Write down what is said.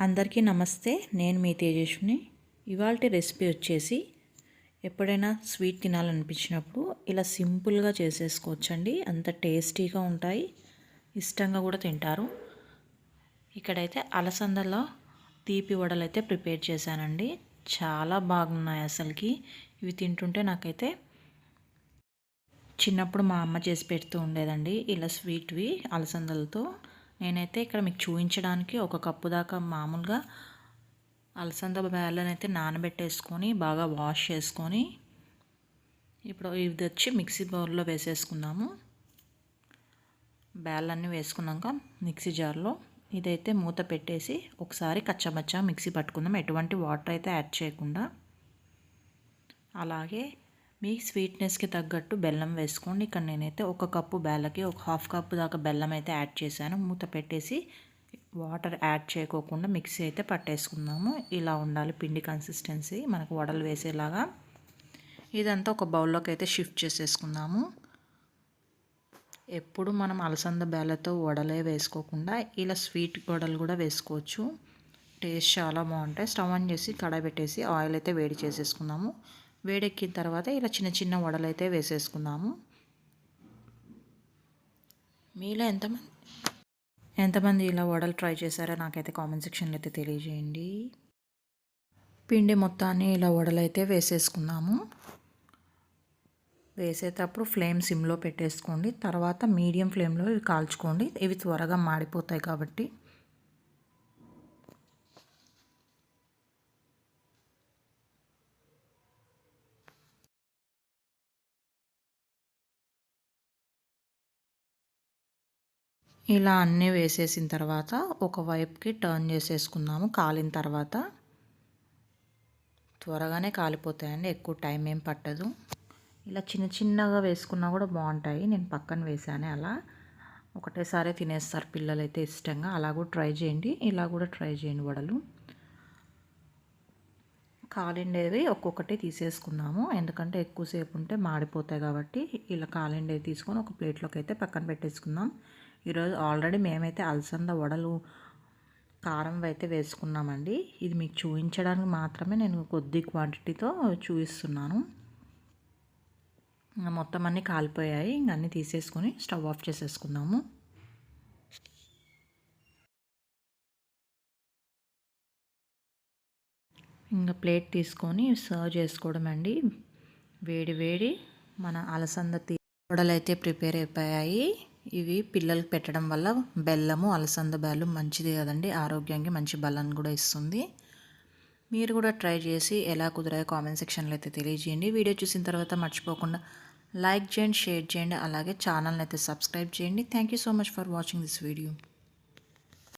అందరికీ నమస్తే నేను మీ తేజస్విని. ఇవాళ రెసిపీ వచ్చేసి ఎప్పుడైనా స్వీట్ తినాలనిపించినప్పుడు ఇలా సింపుల్గా చేసేసుకోవచ్చండి. అంత టేస్టీగా ఉంటాయి. ఇష్టంగా కూడా తింటారు. ఇక్కడైతే అలసందలో తీపి వడలు అయితే ప్రిపేర్ చేశానండి. చాలా బాగున్నాయి అసలుకి. ఇవి తింటుంటే నాకైతే చిన్నప్పుడు మా అమ్మ చేసి పెడుతూ ఉండేదండి. ఇలా స్వీట్వి అలసందలతో నేనైతే ఇక్కడ మీకు చూపించడానికి ఒక కప్పు దాకా మామూలుగా అలసంద బ్యాలను అయితే నానబెట్టేసుకొని బాగా వాష్ చేసుకొని ఇప్పుడు ఇది వచ్చి మిక్సీ బౌల్లో వేసేసుకున్నాము బ్యాలన్నీ వేసుకున్నాక మిక్సీ జార్లో ఇదైతే మూత పెట్టేసి ఒకసారి కచ్చబచ్చా మిక్సీ పట్టుకుందాం. ఎటువంటి వాటర్ అయితే యాడ్ చేయకుండా. అలాగే మీ స్వీట్నెస్కి తగ్గట్టు బెల్లం వేసుకోండి. ఇక్కడ నేనైతే ఒక కప్పు బెల్లకి ఒక హాఫ్ కప్పు దాకా బెల్లం అయితే యాడ్ చేశాను. మూత పెట్టేసి వాటర్ యాడ్ చేయకోకుండా మిక్సీ అయితే పట్టేసుకుందాము. ఇలా ఉండాలి పిండి కన్సిస్టెన్సీ మనకు వడలు వేసేలాగా. ఇదంతా ఒక బౌల్లోకి అయితే షిఫ్ట్ చేసేసుకుందాము. ఎప్పుడు మనం అలసంద బేలతో వడలే వేసుకోకుండా ఇలా స్వీట్ వడలు కూడా వేసుకోవచ్చు. టేస్ట్ చాలా బాగుంటాయి. స్టవ్ ఆన్ చేసి కడాయి పెట్టేసి ఆయిల్ అయితే వేడి చేసేసుకుందాము. వేడెక్కిన తర్వాత ఇలా చిన్న చిన్న వడలు అయితే వేసేసుకుందాము. మీలో ఎంతమంది ఎంతమంది ఇలా వడలు ట్రై చేశారో నాకైతే కామెంట్ సెక్షన్లో అయితే తెలియజేయండి. పిండి మొత్తాన్ని ఇలా వడలు అయితే వేసేసుకుందాము. వేసేటప్పుడు ఫ్లేమ్ సిమ్లో పెట్టేసుకోండి. తర్వాత మీడియం ఫ్లేమ్లో ఇవి కాల్చుకోండి. ఇవి త్వరగా మాడిపోతాయి కాబట్టి ఇలా అన్నీ వేసేసిన తర్వాత ఒక వైపుకి టర్న్ చేసేసుకుందాము. కాలిన తర్వాత త్వరగానే కాలిపోతాయండి. ఎక్కువ టైం ఏం పట్టదు. ఇలా చిన్న చిన్నగా వేసుకున్నా కూడా బాగుంటాయి. నేను పక్కన వేసాను అలా. ఒకటేసారి తినేస్తారు పిల్లలు అయితే ఇష్టంగా. అలా కూడా ట్రై చేయండి. ఇలా కూడా ట్రై చేయండి వడలు. కాలిండేవి ఒక్కొక్కటి తీసేసుకున్నాము ఎందుకంటే ఎక్కువసేపు ఉంటే మాడిపోతాయి కాబట్టి ఇలా కాలిండేవి తీసుకొని ఒక ప్లేట్లోకి అయితే పక్కన పెట్టేసుకుందాం. ఈరోజు ఆల్రెడీ మేమైతే అలసంద వడలు కారం అయితే వేసుకున్నామండి. ఇది మీకు చూపించడానికి మాత్రమే నేను కొద్ది క్వాంటిటీతో చూపిస్తున్నాను. మొత్తం అన్నీ కాలిపోయాయి. ఇంక అన్నీ తీసేసుకొని స్టవ్ ఆఫ్ చేసేసుకుందాము. ఇంకా ప్లేట్ తీసుకొని సర్వ్ చేసుకోవడం అండి వేడి వేడి మన అలసంద వడలు అయితే ప్రిపేర్ అయిపోయాయి. ఇవి పిల్లలకు పెట్టడం వల్ల బెల్లము అలసంద బెల్లం మంచిది కదండి. ఆరోగ్యానికి మంచి బలాన్ని కూడా ఇస్తుంది. మీరు కూడా ట్రై చేసి ఎలా కుదిరాయో కామెంట్ సెక్షన్లో అయితే తెలియజేయండి. వీడియో చూసిన తర్వాత మర్చిపోకుండా లైక్ చేయండి షేర్ చేయండి అలాగే ఛానల్ని అయితే సబ్స్క్రైబ్ చేయండి. Thank you so much for watching this video